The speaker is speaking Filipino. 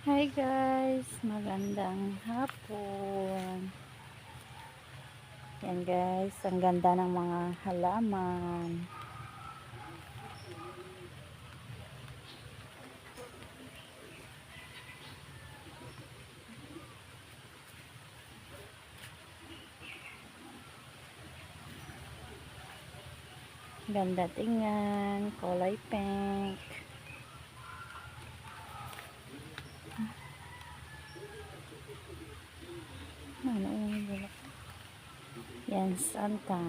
Hi guys, magandang hapon. Yan guys, ang ganda ng mga halaman. Ganda tingnan, kulay pink. Ano yung bulak? Yan, Santa.